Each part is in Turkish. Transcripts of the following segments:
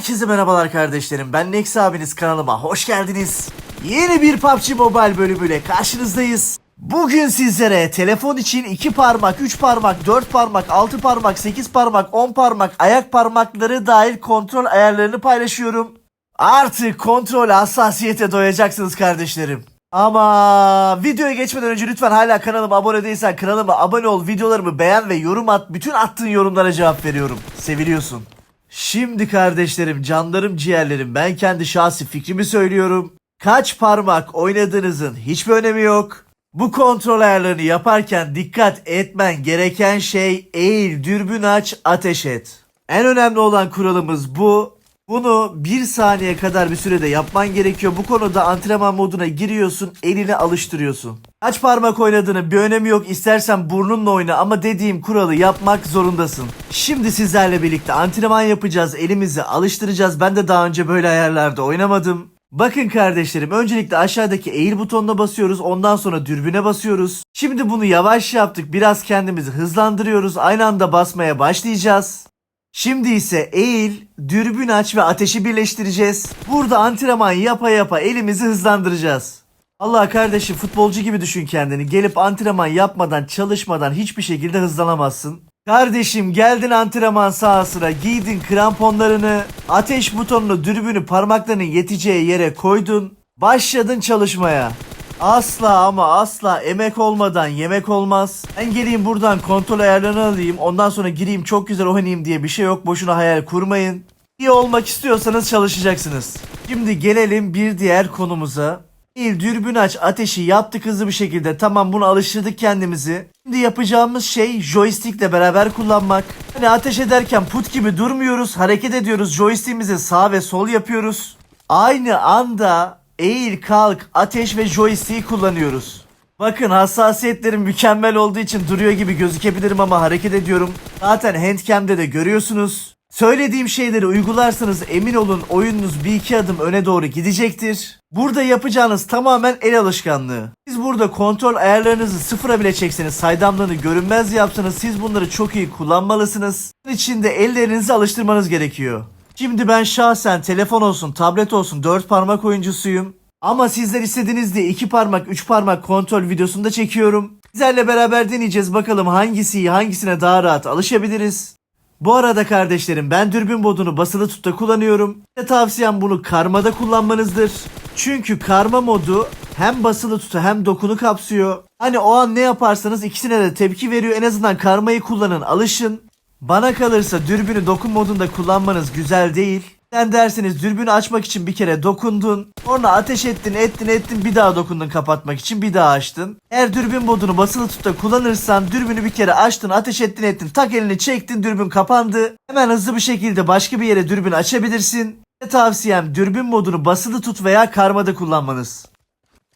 Herkese merhabalar kardeşlerim. Ben Nex abiniz kanalıma hoş geldiniz. Yeni bir PUBG Mobile bölümüyle karşınızdayız. Bugün sizlere telefon için 2 parmak, 3 parmak, 4 parmak, 6 parmak, 8 parmak, 10 parmak, ayak parmakları dahil kontrol ayarlarını paylaşıyorum. Artık kontrol hassasiyete doyacaksınız kardeşlerim. Ama videoya geçmeden önce lütfen hala kanalıma abone değilsen kanalıma abone ol, videolarımı beğen ve yorum at. Bütün attığın yorumlara cevap veriyorum. Seviliyorsun. Şimdi kardeşlerim, canlarım, ciğerlerim ben kendi şahsi fikrimi söylüyorum. Kaç parmak oynadığınızın hiçbir önemi yok. Bu kontrol ayarlarını yaparken dikkat etmen gereken şey eğil, dürbün aç, ateş et. En önemli olan kuralımız bu. Bunu bir saniye kadar bir sürede yapman gerekiyor. Bu konuda antrenman moduna giriyorsun, elini alıştırıyorsun. Kaç parmak oynadığının bir önemi yok. İstersen burnunla oyna ama dediğim kuralı yapmak zorundasın. Şimdi sizlerle birlikte antrenman yapacağız, elimizi alıştıracağız. Ben de daha önce böyle ayarlarda oynamadım. Bakın kardeşlerim öncelikle aşağıdaki eğil butonuna basıyoruz ondan sonra dürbüne basıyoruz. Şimdi bunu yavaş yaptık biraz kendimizi hızlandırıyoruz aynı anda basmaya başlayacağız. Şimdi ise eğil, dürbün aç ve ateşi birleştireceğiz. Burada antrenman yapa yapa elimizi hızlandıracağız. Allah kardeşim futbolcu gibi düşün kendini. Gelip antrenman yapmadan, çalışmadan hiçbir şekilde hızlanamazsın. Kardeşim geldin antrenman sahasına, giydin kramponlarını, ateş butonunu, dürbünü parmaklarının yeteceği yere koydun. Başladın çalışmaya. Asla ama asla emek olmadan yemek olmaz. Ben geleyim buradan kontrol ayarlarını alayım. Ondan sonra gireyim çok güzel oynayayım diye bir şey yok. Boşuna hayal kurmayın. İyi olmak istiyorsanız çalışacaksınız. Şimdi gelelim bir diğer konumuza. İl dürbün aç ateşi yaptık hızlı bir şekilde. Tamam bunu alıştırdık kendimizi. Şimdi yapacağımız şey joystickle beraber kullanmak. Hani ateş ederken put gibi durmuyoruz. Hareket ediyoruz. Joystick'imizi sağ ve sol yapıyoruz. Aynı anda eğil kalk ateş ve joystick'i kullanıyoruz. Bakın hassasiyetlerim mükemmel olduğu için duruyor gibi gözükebilirim ama hareket ediyorum. Zaten handcam'de de görüyorsunuz. Söylediğim şeyleri uygularsanız emin olun oyununuz bir iki adım öne doğru gidecektir. Burada yapacağınız tamamen el alışkanlığı. Siz burada kontrol ayarlarınızı sıfıra bile çekseniz saydamlığını görünmez yapsanız siz bunları çok iyi kullanmalısınız. Bunun için de ellerinizi alıştırmanız gerekiyor. Şimdi ben şahsen telefon olsun, tablet olsun 4 parmak oyuncusuyum. Ama sizler istediğiniz diye 2 parmak, 3 parmak kontrol videosunu da çekiyorum. Sizlerle beraber deneyeceğiz bakalım hangisi hangisine daha rahat alışabiliriz. Bu arada kardeşlerim ben dürbün modunu basılı tutta kullanıyorum. Size tavsiyem bunu karmada kullanmanızdır. Çünkü karma modu hem basılı tutu hem dokunu kapsıyor. Hani o an ne yaparsanız ikisine de tepki veriyor. En azından karmayı kullanın, alışın. Bana kalırsa dürbünü dokun modunda kullanmanız güzel değil. Sen derseniz dürbünü açmak için bir kere dokundun. Sonra ateş ettin ettin ettin bir daha dokundun kapatmak için bir daha açtın. Eğer dürbün modunu basılı tutta kullanırsan dürbünü bir kere açtın ateş ettin ettin tak elini çektin dürbün kapandı. Hemen hızlı bir şekilde başka bir yere dürbün açabilirsin. Tavsiyem dürbün modunu basılı tut veya karmada kullanmanız.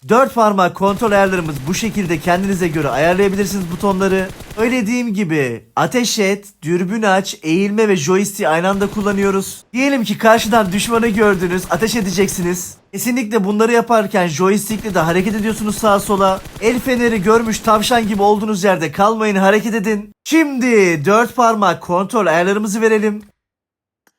4 parmak kontrol ayarlarımız bu şekilde kendinize göre ayarlayabilirsiniz butonları. Söylediğim gibi ateş et, dürbün aç, eğilme ve joystick aynı anda kullanıyoruz. Diyelim ki karşıdan düşmanı gördünüz, ateş edeceksiniz. Kesinlikle bunları yaparken joystickle de hareket ediyorsunuz sağa sola. El feneri görmüş tavşan gibi olduğunuz yerde kalmayın hareket edin. Şimdi 4 parmak kontrol ayarlarımızı verelim.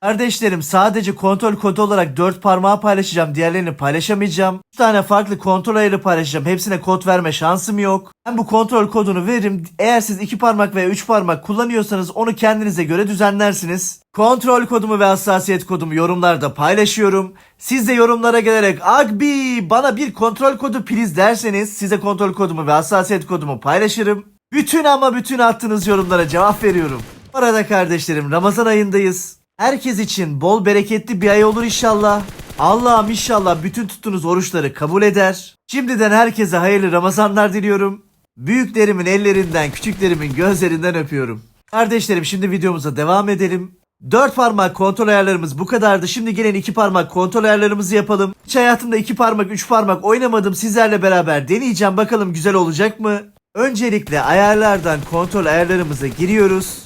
Kardeşlerim sadece kontrol kodu olarak 4 parmağı paylaşacağım. Diğerlerini paylaşamayacağım. 3 tane farklı kontrol ayarı paylaşacağım. Hepsine kod verme şansım yok. Ben bu kontrol kodunu veririm. Eğer siz 2 parmak veya 3 parmak kullanıyorsanız onu kendinize göre düzenlersiniz. Kontrol kodumu ve hassasiyet kodumu yorumlarda paylaşıyorum. Siz de yorumlara gelerek Agbi bana bir kontrol kodu please derseniz size kontrol kodumu ve hassasiyet kodumu paylaşırım. Bütün ama bütün attığınız yorumlara cevap veriyorum. Bu arada kardeşlerim Ramazan ayındayız. Herkes için bol bereketli bir ay olur inşallah. Allah'ım inşallah bütün tuttuğunuz oruçları kabul eder. Şimdiden herkese hayırlı Ramazanlar diliyorum. Büyüklerimin ellerinden, küçüklerimin gözlerinden öpüyorum. Kardeşlerim şimdi videomuza devam edelim. 4 parmak kontrol ayarlarımız bu kadardı. Şimdi gelin 2 parmak kontrol ayarlarımızı yapalım. Hiç hayatımda 2 parmak 3 parmak oynamadım. Sizlerle beraber deneyeceğim. Bakalım güzel olacak mı? Öncelikle ayarlardan kontrol ayarlarımıza giriyoruz.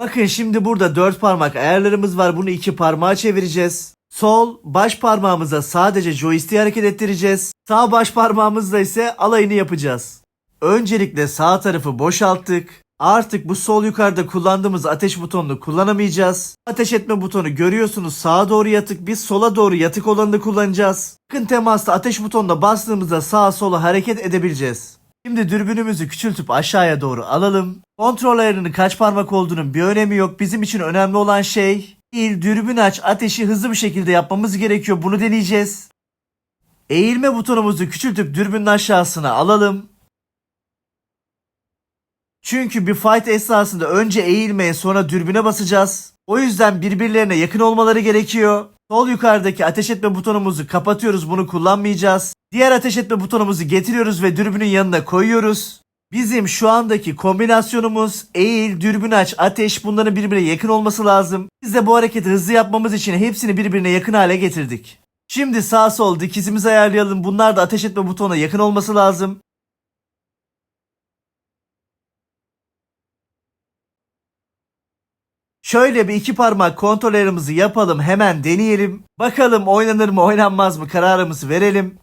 Bakın şimdi burada 4 parmak ayarlarımız var. Bunu 2 parmağa çevireceğiz. Sol baş parmağımıza sadece joystick'i hareket ettireceğiz. Sağ baş parmağımızla ise alayını yapacağız. Öncelikle sağ tarafı boşalttık. Artık bu sol yukarıda kullandığımız ateş butonunu kullanamayacağız. Ateş etme butonu görüyorsunuz sağa doğru yatık biz sola doğru yatık olanını kullanacağız. Yakın temasta ateş butonuna bastığımızda sağa sola hareket edebileceğiz. Şimdi dürbünümüzü küçültüp aşağıya doğru alalım. Kontrol ayarının kaç parmak olduğunun bir önemi yok. Bizim için önemli olan şey değil dürbün aç ateşi hızlı bir şekilde yapmamız gerekiyor. Bunu deneyeceğiz. Eğilme butonumuzu küçültüp dürbünün aşağısına alalım. Çünkü bir fight esnasında önce eğilmeye sonra dürbüne basacağız. O yüzden birbirlerine yakın olmaları gerekiyor. Sol yukarıdaki ateş etme butonumuzu kapatıyoruz bunu kullanmayacağız. Diğer ateş etme butonumuzu getiriyoruz ve dürbünün yanına koyuyoruz. Bizim şu andaki kombinasyonumuz eğil, dürbün aç, ateş bunların birbirine yakın olması lazım. Biz de bu hareketi hızlı yapmamız için hepsini birbirine yakın hale getirdik. Şimdi sağ sol dikizimizi ayarlayalım. Bunlar da ateş etme butonuna yakın olması lazım. Şöyle bir iki parmak kontrol ayarımızı yapalım hemen deneyelim. Bakalım oynanır mı oynanmaz mı kararımızı verelim.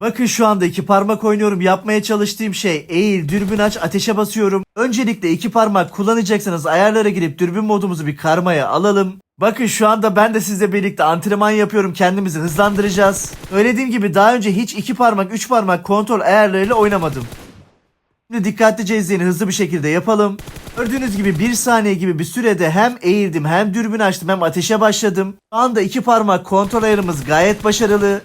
Bakın şu anda iki parmak oynuyorum. Yapmaya çalıştığım şey eğil, dürbün aç, ateşe basıyorum. Öncelikle iki parmak kullanacaksanız ayarlara girip dürbün modumuzu bir karmaya alalım. Bakın şu anda ben de sizle birlikte antrenman yapıyorum. Kendimizi hızlandıracağız. Söylediğim gibi daha önce hiç iki parmak, üç parmak kontrol ayarlarıyla oynamadım. Şimdi dikkatlice izleyin hızlı bir şekilde yapalım. Gördüğünüz gibi bir saniye gibi bir sürede hem eğildim hem dürbün açtım hem ateşe başladım. Şu anda iki parmak kontrol ayarımız gayet başarılı.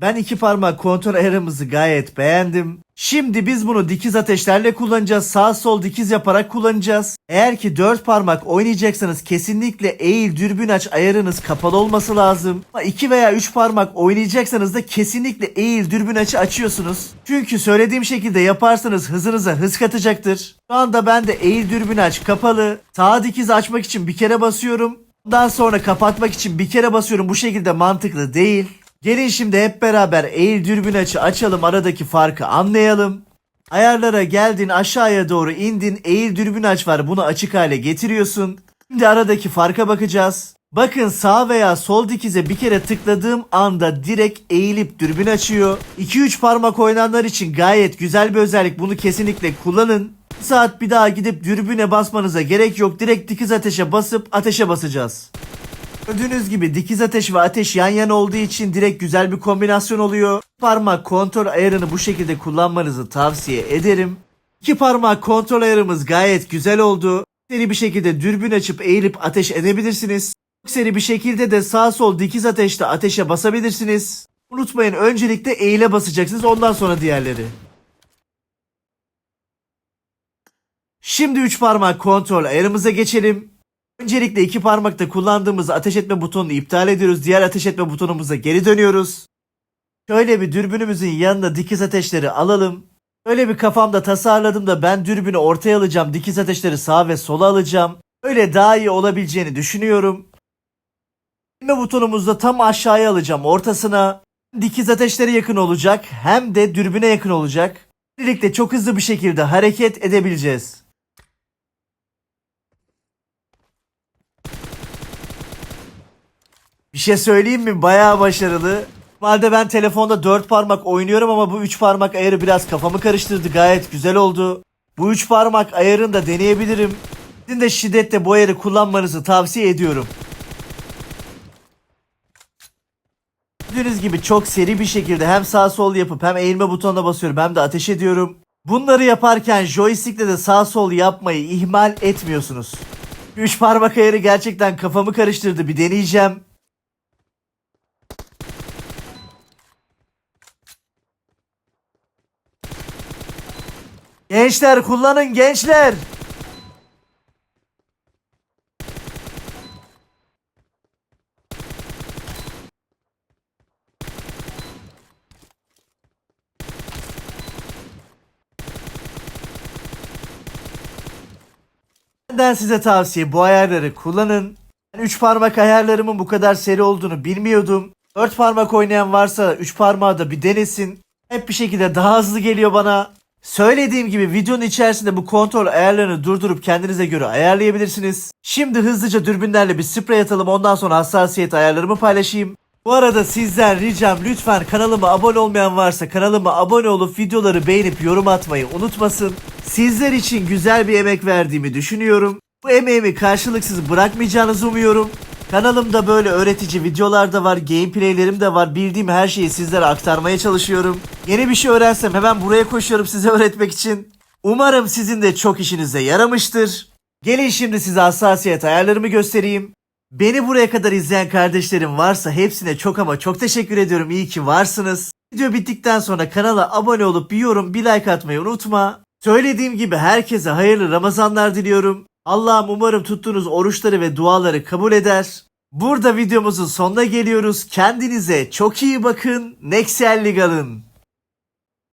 Ben iki parmak kontrol ayarımızı gayet beğendim. Şimdi biz bunu dikiz ateşlerle kullanacağız. Sağ sol dikiz yaparak kullanacağız. Eğer ki dört parmak oynayacaksanız kesinlikle eğil dürbün aç ayarınız kapalı olması lazım. Ama iki veya üç parmak oynayacaksanız da kesinlikle eğil dürbün açı açıyorsunuz. Çünkü söylediğim şekilde yaparsanız hızınıza hız katacaktır. Şu anda ben de eğil dürbün aç kapalı. Sağ dikiz açmak için bir kere basıyorum. Ondan sonra kapatmak için bir kere basıyorum. Bu şekilde mantıklı değil. Gelin şimdi hep beraber eğil dürbün açı açalım aradaki farkı anlayalım. Ayarlara geldin aşağıya doğru indin eğil dürbün aç var bunu açık hale getiriyorsun. Şimdi aradaki farka bakacağız. Bakın sağ veya sol dikize bir kere tıkladığım anda direkt eğilip dürbün açıyor. 2-3 parmak oynananlar için gayet güzel bir özellik bunu kesinlikle kullanın. Bu saat bir daha gidip dürbüne basmanıza gerek yok direkt dikiz ateşe basıp ateşe basacağız. Gördüğünüz gibi dikiz ateş ve ateş yan yana olduğu için direkt güzel bir kombinasyon oluyor. Parmak kontrol ayarını bu şekilde kullanmanızı tavsiye ederim. İki parmak kontrol ayarımız gayet güzel oldu. Seri bir şekilde dürbün açıp eğilip ateş edebilirsiniz. Çok seri bir şekilde de sağ sol dikiz ateşte ateşe basabilirsiniz. Unutmayın öncelikle eğile basacaksınız ondan sonra diğerleri. Şimdi 3 parmak kontrol ayarımıza geçelim. Öncelikle iki parmakta kullandığımız ateş etme butonunu iptal ediyoruz. Diğer ateş etme butonumuza geri dönüyoruz. Şöyle bir dürbünümüzün yanına dikiz ateşleri alalım. Öyle bir kafamda tasarladım da ben dürbünü ortaya alacağım. Dikiz ateşleri sağa ve sola alacağım. Öyle daha iyi olabileceğini düşünüyorum. Elme butonumuzu da tam aşağıya alacağım ortasına. Dikiz ateşleri yakın olacak hem de dürbüne yakın olacak. Birlikte çok hızlı bir şekilde hareket edebileceğiz. Bir şey söyleyeyim mi? Bayağı başarılı. Normalde ben telefonda 4 parmak oynuyorum ama bu 3 parmak ayarı biraz kafamı karıştırdı. Gayet güzel oldu. Bu 3 parmak ayarını da deneyebilirim. Sizin de şiddetle bu ayarı kullanmanızı tavsiye ediyorum. Gördüğünüz gibi çok seri bir şekilde hem sağ sol yapıp hem eğilme butonuna basıyorum hem de ateş ediyorum. Bunları yaparken joystickle de sağ sol yapmayı ihmal etmiyorsunuz. 3 parmak ayarı gerçekten kafamı karıştırdı. Bir deneyeceğim. Gençler kullanın gençler. Benden size tavsiye bu ayarları kullanın. Ben 3 parmak ayarlarımın bu kadar seri olduğunu bilmiyordum. 4 parmak oynayan varsa 3 parmağı da bir denesin. Hep bir şekilde daha hızlı geliyor bana. Söylediğim gibi videonun içerisinde bu kontrol ayarlarını durdurup kendinize göre ayarlayabilirsiniz. Şimdi hızlıca dürbünlerle bir sprey atalım ondan sonra hassasiyet ayarlarımı paylaşayım. Bu arada sizden ricam lütfen kanalıma abone olmayan varsa kanalıma abone olup videoları beğenip yorum atmayı unutmasın. Sizler için güzel bir emek verdiğimi düşünüyorum. Bu emeğimi karşılıksız bırakmayacağınızı umuyorum. Kanalımda böyle öğretici videolar da var, gameplaylerim de var. Bildiğim her şeyi sizlere aktarmaya çalışıyorum. Yeni bir şey öğrensem hemen buraya koşuyorum size öğretmek için. Umarım sizin de çok işinize yaramıştır. Gelin şimdi size hassasiyet ayarlarımı göstereyim. Beni buraya kadar izleyen kardeşlerim varsa hepsine çok ama çok teşekkür ediyorum. İyi ki varsınız. Video bittikten sonra kanala abone olup bir yorum bir like atmayı unutma. Söylediğim gibi herkese hayırlı Ramazanlar diliyorum. Allah'ım umarım tuttuğunuz oruçları ve duaları kabul eder. Burada videomuzun sonuna geliyoruz. Kendinize çok iyi bakın. Nexel Ligal'ın.